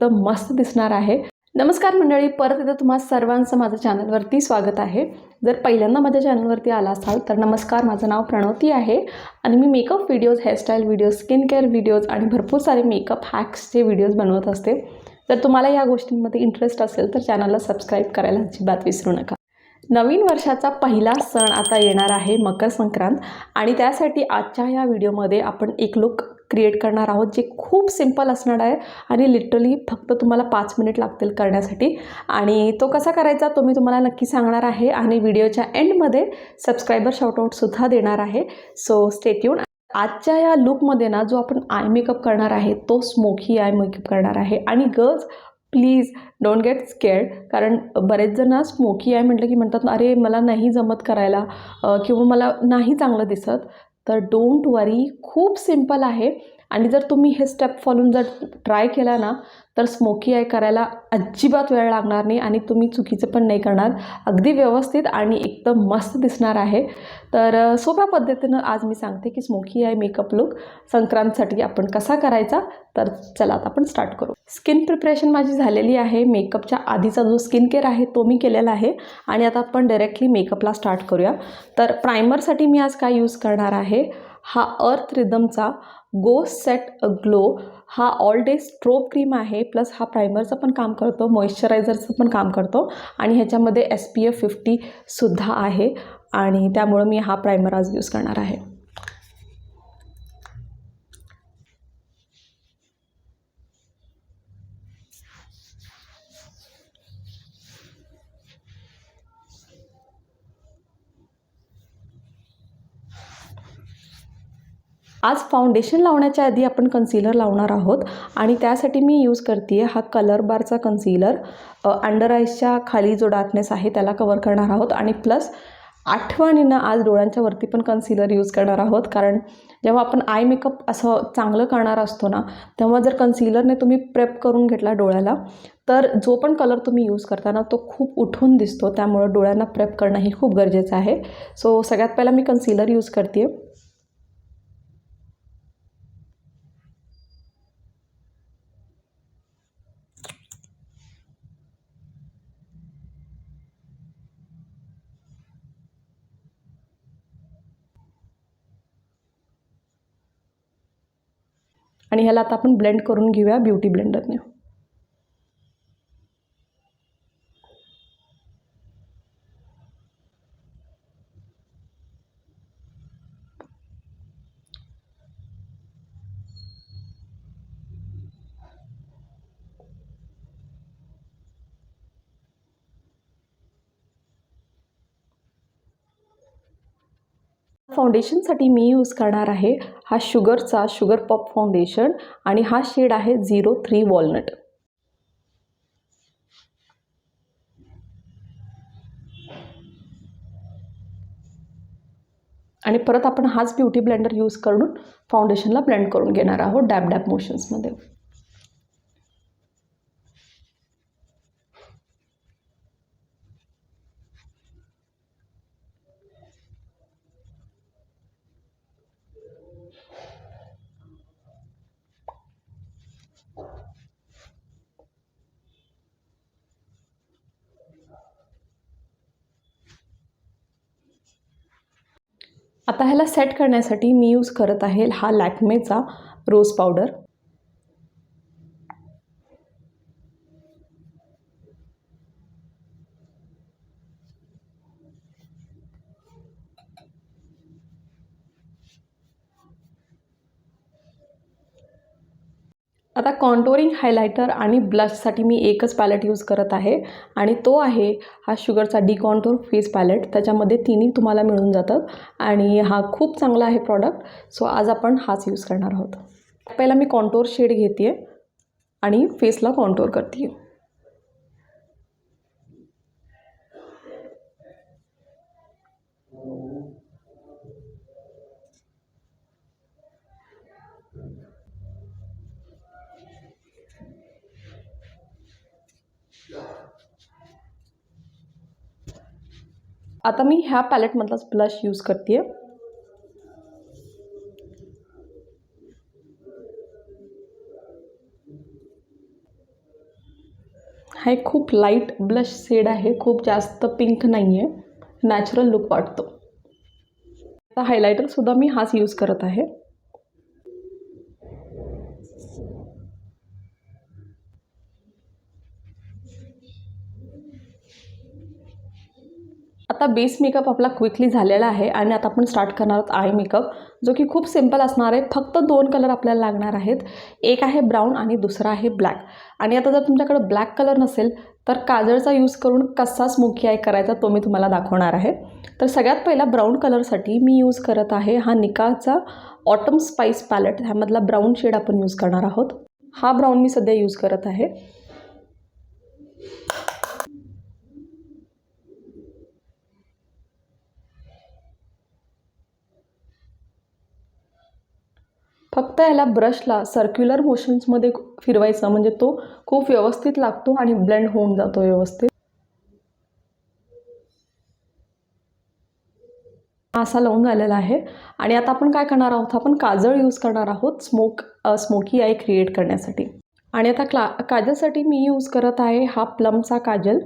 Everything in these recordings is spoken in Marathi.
एकदम मस्त दिसणार आहे. नमस्कार मंडळी परत एकदा तुम्हा सर्वांचं माझं चॅनलवरती स्वागत आहे. जर पहिल्यांदा माझ्या चॅनलवरती आला असाल तर नमस्कार माझं नाव प्रणवती आहे. आणि मी makeup videos hairstyle videos skin care videos आणि भरपूर सारे मेकअप हॅक्सचे व्हिडिओज बनवत असते. जर तुम्हाला या गोष्टींमध्ये इंटरेस्ट असेल तर चॅनलला सबस्क्राईब करायला अजिबात विसरू नका. नवीन वर्षाचा पहिला सण आता येणार आहे मकर संक्रांत. आणि त्यासाठी आजच्या या व्हिडिओमध्ये आपण एक लुक क्रिएट करणार आहोत जे खूप सिंपल असणार आहे आणि लिटरली फक्त तुम्हाला पाच मिनिट लागतील करण्यासाठी. आणि तो कसा करायचा तो मी तुम्हाला नक्की सांगणार आहे आणि व्हिडिओच्या एंडमध्ये सबस्क्रायबर शॉर्टआउटसुद्धा देणार आहे. सो स्टेट्यून आजच्या या लुकमध्ये ना जो आपण आय मेकअप करणार आहे तो स्मोकी आय मेकअप करणार आहे. आणि girls please don't get scared कारण बरेच जण स्मोकी आय म्हटलं की म्हणतात अरे मला नाही जमत करायला किंवा मला नाही चांगलं दिसत. तर डोंट वरी खूप सिंपल आहे. आणि जर तुम्ही हे स्टेप फॉलून जर ट्राय केला ना तर स्मोकी आय करायला अजिबात वेळ लागणार नाही आणि तुम्ही चुकीचं पण नाही करणार. अगदी व्यवस्थित आणि एकदम मस्त दिसणार आहे. तर सोप्या पद्धतीनं आज मी सांगते की स्मोकी आय मेकअप लुक संक्रांतसाठी आपण कसा करायचा? तर चला आता आपण स्टार्ट करू. स्किन प्रिपरेशन माझी झालेली आहे. मेकअपच्या आधीचा जो स्किन केअर आहे तो मी केलेला आहे. आणि आता आपण डायरेक्टली मेकअपला स्टार्ट करूया. तर प्रायमरसाठी मी आज काय यूज करणार आहे? हा अर्थ रिदमचा गो सेट ग्लो हा ऑल डे स्ट्रोब क्रीम आहे प्लस हा प्रायमरचं पण काम करतो मॉइश्चरायझरचं पण काम करतो आणि ह्याच्यामध्ये एस पी एफ फिफ्टीसुद्धा आहे आणि त्यामुळं मी हा प्रायमर आज यूज करणार आहे. आज फाउंडेशन लावण्याच्या आधी आपण कन्सिलर लावणार आहोत आणि त्यासाठी मी यूज करते हा कलर बारचा कन्सिलर अंडर आईजच्या खाली जो डार्कनेस आहे त्याला कवर करणार आहोत आणि प्लस आठवणीनं आज डोळ्यांच्या वरती पण कन्सिलर यूज करणार आहोत. कारण जेव्हा आपण आय मेकअप असं चांगलं करणार असतो ना तेव्हा जर कन्सिलरने तुम्ही प्रेप करून घेतला डोळ्याला तर जो पण कलर तुम्ही यूज करता ना तो खूप उठून दिसतो. त्यामुळं डोळ्यांना प्रेप करणं हे खूप गरजेचं आहे. सो सगळ्यात पहिला मी कन्सिलर यूज करते आणि ह्याला आता आपण ब्लेंड करून घेऊया ब्युटी ब्लेंडरने फाउंडेशनसाठी मी यूज करणार आहे हा शुगरचा शुगर पॉप फाउंडेशन आणि हा शेड आहे झिरो थ्री वॉलनट आणि परत आपण हाच ब्युटी ब्लेंडर यूज करून फाउंडेशनला ब्लेंड करून घेणार आहोत डॅब डॅप मोशन्समध्ये आता ह्याला सेट करण्यासाठी मी यूज करत आहे हा लॅक्मेचा रोज पावडर आता कॉन्टोरिंग हायलायटर आणि ब्लशसाठी मी एकच पॅलेट यूज करत आहे. आणि तो आहे हा शुगरचा डी कॉन्टोर फेस पॅलेट त्याच्यामध्ये तिन्ही तुम्हाला मिळून जातात. आणि हा खूप चांगला आहे प्रॉडक्ट सो आज आपण हाच यूज करणार आहोत. पहिला मी कॉन्टोर शेड घेते आणि फेसला कॉन्टोर करते आहे आता मी ह्या पॅलेटमधलाच ब्लश यूज़ करते आहे हा एक खूप लाईट ब्लश शेड आहे. खूप जास्त पिंक नाही आहे नॅचरल लुक वाटतो. आता हायलायटरसुद्धा मी हाच यूज़ करत आहे. आता बेस मेकअप आपला क्विकली झालेला आहे आणि आता आपण स्टार्ट करणार आहोत आय मेकअप जो की खूप सिंपल असणार आहे. फक्त दोन कलर आपल्याला लागणार आहेत. एक आहे ब्राऊन आणि दुसरा आहे ब्लॅक. आणि आता जर तुमच्याकडे ब्लॅक कलर नसेल तर काजळचा यूज करून कसा मुखी आय करायचा तो मी तुम्हाला दाखवणार आहे. तर सगळ्यात पहिला ब्राऊन कलरसाठी मी यूज करत आहे हा निकाचा ऑटम स्पाइस पॅलेट ह्यामधला ब्राऊन शेड आपण यूज करणार आहोत. हा ब्राऊन मी सध्या यूज करत आहे. फक्त याला ब्रशला सर्क्युलर मोशन्समध्ये फिरवायचं म्हणजे तो खूप व्यवस्थित लागतो आणि ब्लेंड होऊन जातो व्यवस्थित. असा लावून झालेला आहे. आणि आता आपण काय करणार आहोत? आपण काजळ यूज करणार आहोत स्मोक स्मोकी आय क्रिएट करण्यासाठी. आणि आता क्ला काजलसाठी मी यूज करत आहे हा प्लमचा काजल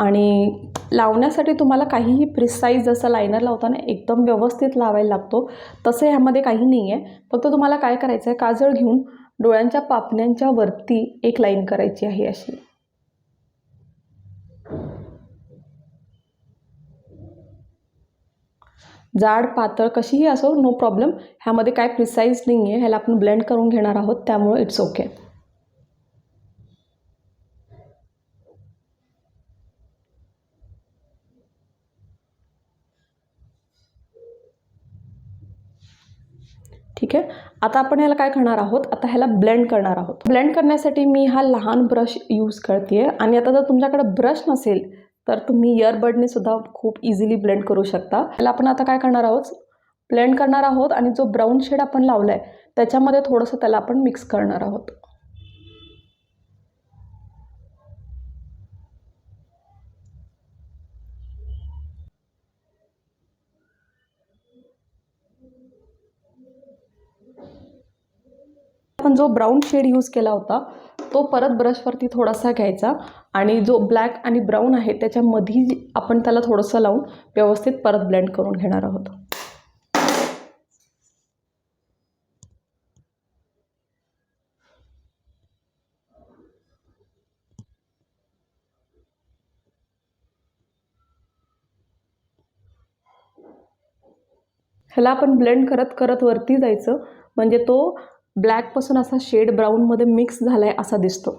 आणि लावण्यासाठी तुम्हाला काहीही प्रिसाईज जसं लायनर लावताना एकदम व्यवस्थित लावायला लागतो तसं ह्यामध्ये काही नाही आहे फक्त तुम्हाला काय करायचं आहे काजळ घेऊन डोळ्यांच्या पापण्यांच्या वरती एक लाईन करायची आहे अशी. जाड पातळ कशीही असो नो प्रॉब्लेम ह्यामध्ये काय प्रिसाईज नाही आहे ह्याला आपण ब्लेंड करून घेणार आहोत त्यामुळे इट्स ओके ठीक आहे? आता आपण ह्याला काय करणार आहोत? आता ह्याला ब्लेंड करणार आहोत. ब्लेंड करण्यासाठी मी हा लहान ब्रश यूज करते आहे आणि आता जर तुमच्याकडे ब्रश नसेल तर तुम्ही इयरबडने सुद्धा खूप इझिली ब्लेंड करू शकता. ह्याला आपण आता काय करणार आहोत? ब्लेंड करणार आहोत. आणि जो ब्राऊन शेड आपण लावला आहे त्याच्यामध्ये थोडंसं त्याला आपण मिक्स करणार आहोत. आपण जो ब्राऊन शेड यूज केला होता तो परत ब्रशवरती थोडासा घ्यायचा आणि जो ब्लॅक आणि ब्राऊन आहे त्याच्यामध्ये आपण त्याला थोडंसं लावून व्यवस्थित परत ब्लेंड करून घेणार आहोत. ह्याला आपण ब्लेंड करत करत वरती जायचं म्हणजे तो ब्लॅकपासून असा शेड ब्राऊनमध्ये मिक्स झाला आहे असा दिसतो.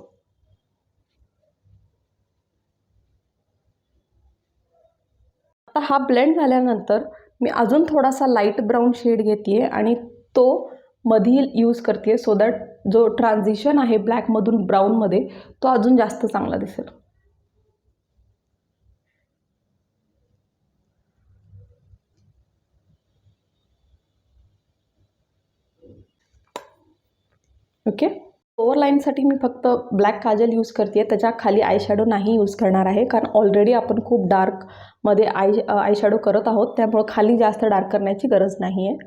आता हा ब्लेंड झाल्यानंतर मी अजून थोडासा लाइट ब्राऊन शेड घेते आहे आणि तो मधी यूज करते सो दॅट जो ट्रान्झिशन आहे ब्लॅकमधून ब्राऊनमध्ये तो अजून जास्त चांगला दिसेल. ओके? ओव्हरलाईनसाठी मी फक्त ब्लॅक काजल यूज करते आहे त्याच्याखाली आय शॅडो नाही यूज करणार आहे. कारण ऑलरेडी आपण खूप डार्कमध्ये आय आय शॅडो करत आहोत. त्यामुळं खाली जास्त डार्क करण्याची गरज नाही आहे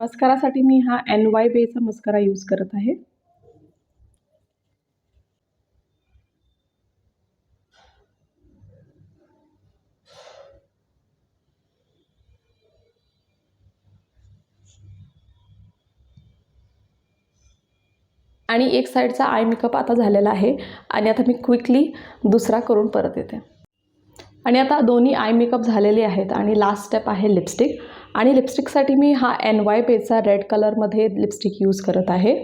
मस्करासाठी मी हा एन वाय बेचा मस्करा यूज करत आहे. आणि एक साईडचा आय मेकअप आता झालेला आहे आणि आता मी क्विकली दुसरा करून परत येते. आणि आता दोन्ही आय मेकअप झालेले आहेत आणि लास्ट स्टेप आहे लिपस्टिक आणि लिपस्टिकसाठी मी हा एन वाय पेचा रेड कलरमध्ये लिपस्टिक यूज करत आहे.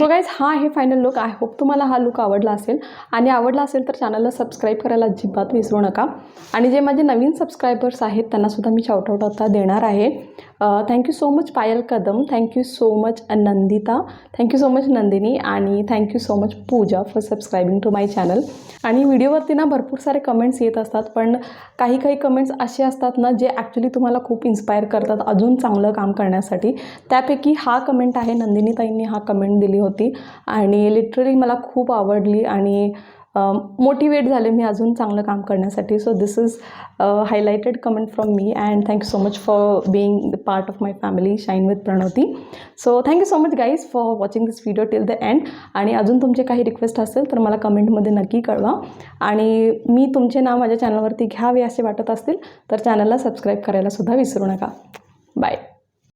सो गाईज हा आहे फायनल लुक आय होप तुम्हाला हा लुक आवडला असेल. आणि आवडला असेल तर चॅनलला सबस्क्राईब करायला अजिबात विसरू नका. आणि जे माझे नवीन सबस्क्रायबर्स आहेत त्यांनासुद्धा मी शाउटआउट आता देणार आहे. Thank you so much Payal Kadam. Thank you so much Nandita. Thank you so much Nandini. आणि thank you so much Pooja for subscribing to my channel आणि व्हिडिओवरती ना भरपूर सारे कमेंट्स येत असतात पण काही काही कमेंट्स असे असतात ना जे ॲक्च्युली तुम्हाला खूप इन्स्पायर करतात अजून चांगलं काम करण्यासाठी. त्यापैकी हा कमेंट आहे नंदिनीताईंनी हा कमेंट दिली होती. आणि लिटरली मला खूप आवडली आणि मोटिवेट झाले मी अजून चांगलं काम करण्यासाठी. So this is highlighted comment from me and thank you so much for being the part of my family shine with Pranavati so thank you so much guys for watching this video till the end आणि अजून तुमचे काही रिक्वेस्ट असेल तर मला कमेंटमध्ये नक्की कळवा. आणि मी तुमचे नाव माझ्या चॅनलवरती घ्यावे असे वाटत असतील तर चॅनलला सबस्क्राईब करायला सुद्धा विसरू नका. बाय